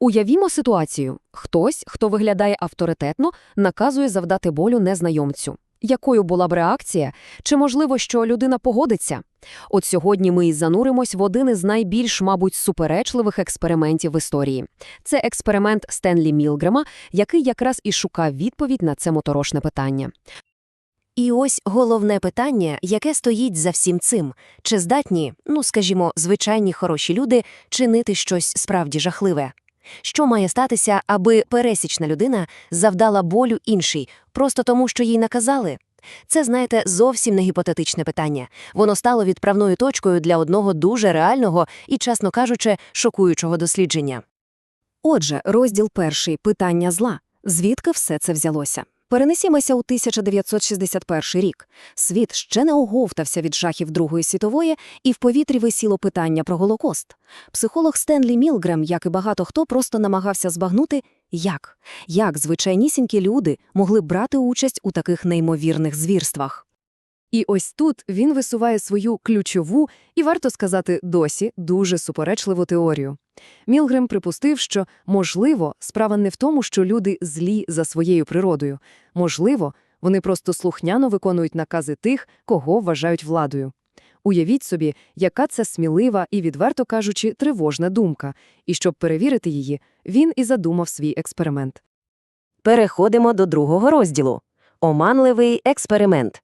Уявімо ситуацію. Хтось, хто виглядає авторитетно, наказує завдати болю незнайомцю. Якою була б реакція? Чи можливо, що людина погодиться? От сьогодні ми і зануримось в один із найбільш, мабуть, суперечливих експериментів в історії. Це експеримент Стенлі Мілгрема, який якраз і шукав відповідь на це моторошне питання. І ось головне питання, яке стоїть за всім цим. Чи здатні, ну скажімо, звичайні хороші люди чинити щось справді жахливе? Що має статися, аби пересічна людина завдала болю іншій, просто тому, що їй наказали? Це, знаєте, зовсім не гіпотетичне питання. Воно стало відправною точкою для одного дуже реального і, чесно кажучи, шокуючого дослідження. Отже, розділ перший питання зла. Звідки все це взялося? Перенесімося у 1961 рік. Світ ще не оговтався від жахів Другої світової, і в повітрі висіло питання про Голокост. Психолог Стенлі Мілгрем, як і багато хто, просто намагався збагнути, як, як звичайнісінькі люди могли брати участь у таких неймовірних звірствах. І ось тут він висуває свою ключову і, варто сказати, досі дуже суперечливу теорію. Мілгрем припустив, що, можливо, справа не в тому, що люди злі за своєю природою. Можливо, вони просто слухняно виконують накази тих, кого вважають владою. Уявіть собі, яка це смілива і, відверто кажучи, тривожна думка, і щоб перевірити її, він і задумав свій експеримент. Переходимо до другого розділу оманливий експеримент.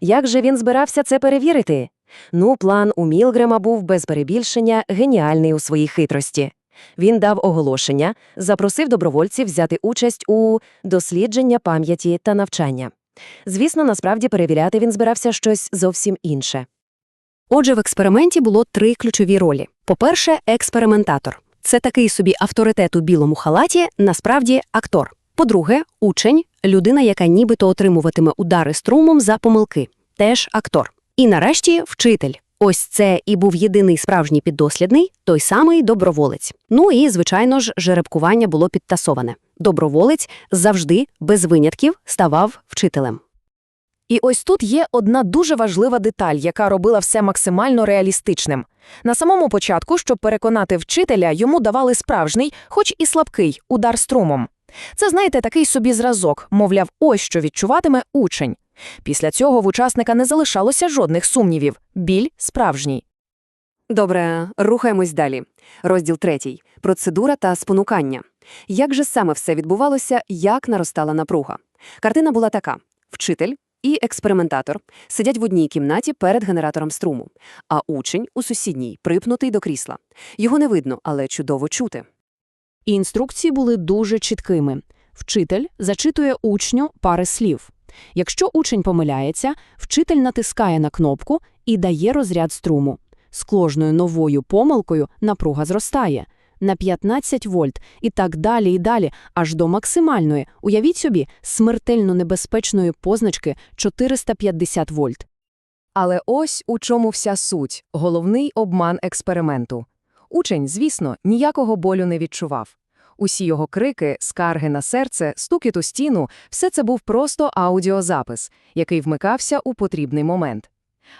Як же він збирався це перевірити? Ну, план у Мілгрема був без перебільшення геніальний у своїй хитрості. Він дав оголошення, запросив добровольців взяти участь у дослідження пам'яті та навчання. Звісно, насправді перевіряти він збирався щось зовсім інше. Отже, в експерименті було три ключові ролі. По-перше, експериментатор. Це такий собі авторитет у білому халаті, насправді актор. По-друге, учень – людина, яка нібито отримуватиме удари струмом за помилки. Теж актор. І нарешті вчитель. Ось це і був єдиний справжній піддослідний, той самий доброволець. Ну і, звичайно ж, жеребкування було підтасоване. Доброволець завжди, без винятків, ставав вчителем. І ось тут є одна дуже важлива деталь, яка робила все максимально реалістичним. На самому початку, щоб переконати вчителя, йому давали справжній, хоч і слабкий, удар струмом. Це, знаєте, такий собі зразок, мовляв, ось що відчуватиме учень. Після цього в учасника не залишалося жодних сумнівів. Біль справжній. Добре, рухаємось далі. Розділ третій. Процедура та спонукання. Як же саме все відбувалося, як наростала напруга? Картина була така. Вчитель і експериментатор сидять в одній кімнаті перед генератором струму, а учень у сусідній, припнутий до крісла. Його не видно, але чудово чути. І інструкції були дуже чіткими. Вчитель зачитує учню пари слів. Якщо учень помиляється, вчитель натискає на кнопку і дає розряд струму. З кожною новою помилкою напруга зростає на 15 вольт і так далі і далі, аж до максимальної, уявіть собі, смертельно небезпечної позначки 450 вольт. Але ось у чому вся суть – головний обман експерименту. Учень, звісно, ніякого болю не відчував. Усі його крики, скарги на серце, стукіт у стіну – все це був просто аудіозапис, який вмикався у потрібний момент.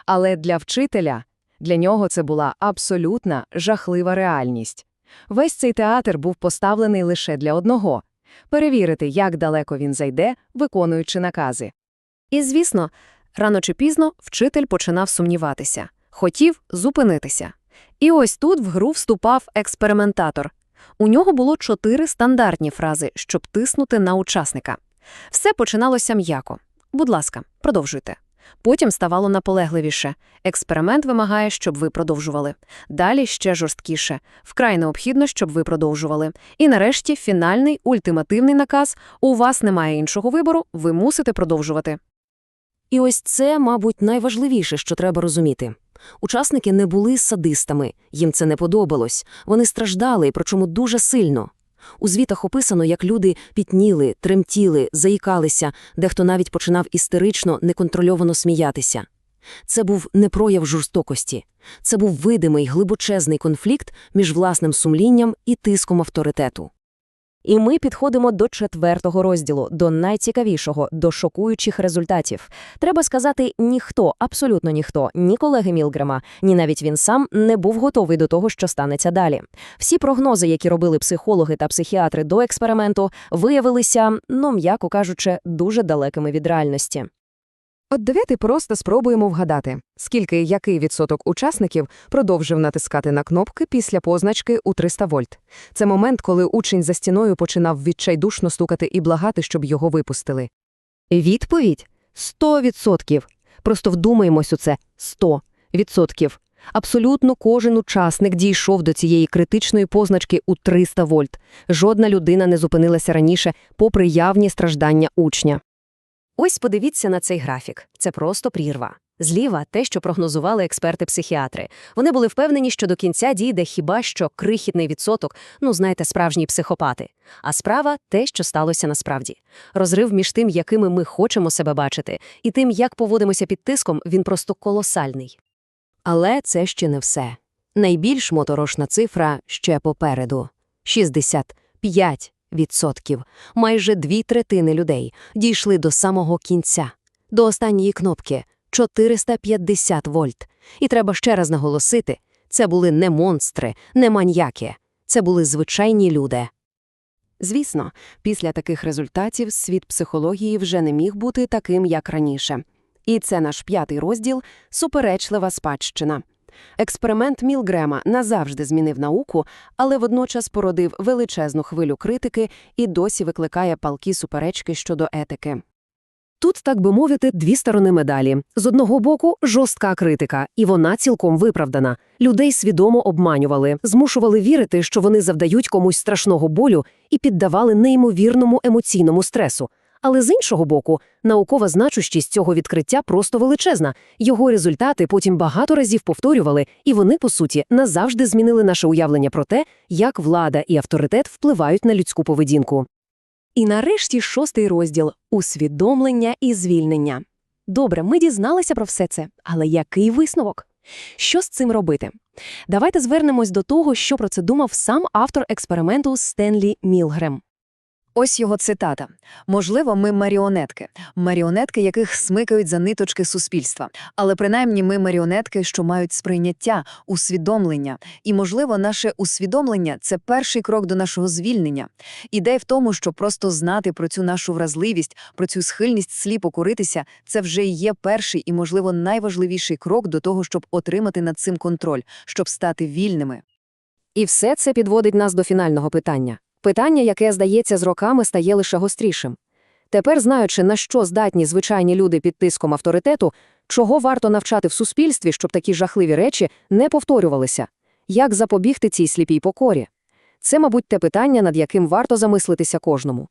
Але для вчителя, для нього це була абсолютна жахлива реальність. Весь цей театр був поставлений лише для одного – перевірити, як далеко він зайде, виконуючи накази. І, звісно, рано чи пізно вчитель починав сумніватися, хотів зупинитися. І ось тут в гру вступав експериментатор. У нього було чотири стандартні фрази, щоб тиснути на учасника. Все починалося м'яко. Будь ласка, продовжуйте. Потім ставало наполегливіше. Експеримент вимагає, щоб ви продовжували. Далі ще жорсткіше. Вкрай необхідно, щоб ви продовжували. І нарешті фінальний ультимативний наказ у вас немає іншого вибору, ви мусите продовжувати. І ось це, мабуть, найважливіше, що треба розуміти. Учасники не були садистами, їм це не подобалось. Вони страждали, причому дуже сильно. У звітах описано, як люди пітніли, тремтіли, заїкалися, дехто навіть починав істерично, неконтрольовано сміятися. Це був не прояв жорстокості, це був видимий глибочезний конфлікт між власним сумлінням і тиском авторитету. І ми підходимо до четвертого розділу, до найцікавішого, до шокуючих результатів. Треба сказати, ніхто, абсолютно ніхто, ні колеги Мілгрема, ні навіть він сам не був готовий до того, що станеться далі. Всі прогнози, які робили психологи та психіатри до експерименту, виявилися, ну м'яко кажучи, дуже далекими від реальності. От давайте просто спробуємо вгадати, скільки який відсоток учасників продовжив натискати на кнопки після позначки у 300 вольт. Це момент, коли учень за стіною починав відчайдушно стукати і благати, щоб його випустили. Відповідь 100%. Просто вдумаємось у це 100%. Абсолютно кожен учасник дійшов до цієї критичної позначки у 300 вольт. Жодна людина не зупинилася раніше, попри явні страждання учня. Ось подивіться на цей графік. Це просто прірва. Зліва те, що прогнозували експерти-психіатри. Вони були впевнені, що до кінця дійде хіба що крихітний відсоток, ну, знаєте, справжні психопати. А справа – те, що сталося насправді. Розрив між тим, якими ми хочемо себе бачити, і тим, як поводимося під тиском, він просто колосальний. Але це ще не все. Найбільш моторошна цифра ще попереду – 65 відсотків. Майже дві третини людей дійшли до самого кінця, до останньої кнопки – 450 вольт. І треба ще раз наголосити, це були не монстри, не маньяки. Це були звичайні люди. Звісно, після таких результатів світ психології вже не міг бути таким, як раніше. І це наш п'ятий розділ – суперечлива спадщина. Експеримент Мілгрема назавжди змінив науку, але водночас породив величезну хвилю критики і досі викликає палкі суперечки щодо етики. Тут, так би мовити, дві сторони медалі. З одного боку – жорстка критика, і вона цілком виправдана. Людей свідомо обманювали, змушували вірити, що вони завдають комусь страшного болю і піддавали неймовірному емоційному стресу. Але з іншого боку, наукова значущість цього відкриття просто величезна. Його результати потім багато разів повторювали, і вони, по суті, назавжди змінили наше уявлення про те, як влада і авторитет впливають на людську поведінку. І нарешті шостий розділ – усвідомлення і звільнення. Добре, ми дізналися про все це, але який висновок? Що з цим робити? Давайте звернемось до того, що про це думав сам автор експерименту Стенлі Мілгрем. Ось його цитата. Можливо, ми маріонетки, маріонетки, яких смикають за ниточки суспільства. Але принаймні ми маріонетки, що мають сприйняття, усвідомлення. І, можливо, наше усвідомлення це перший крок до нашого звільнення. Ідея в тому, що просто знати про цю нашу вразливість, про цю схильність сліпо куритися, це вже є перший і, можливо, найважливіший крок до того, щоб отримати над цим контроль, щоб стати вільними. І все це підводить нас до фінального питання. Питання, яке, здається, з роками стає лише гострішим. Тепер, знаючи, на що здатні звичайні люди під тиском авторитету, чого варто навчати в суспільстві, щоб такі жахливі речі не повторювалися? Як запобігти цій сліпій покорі? Це, мабуть, те питання, над яким варто замислитися кожному.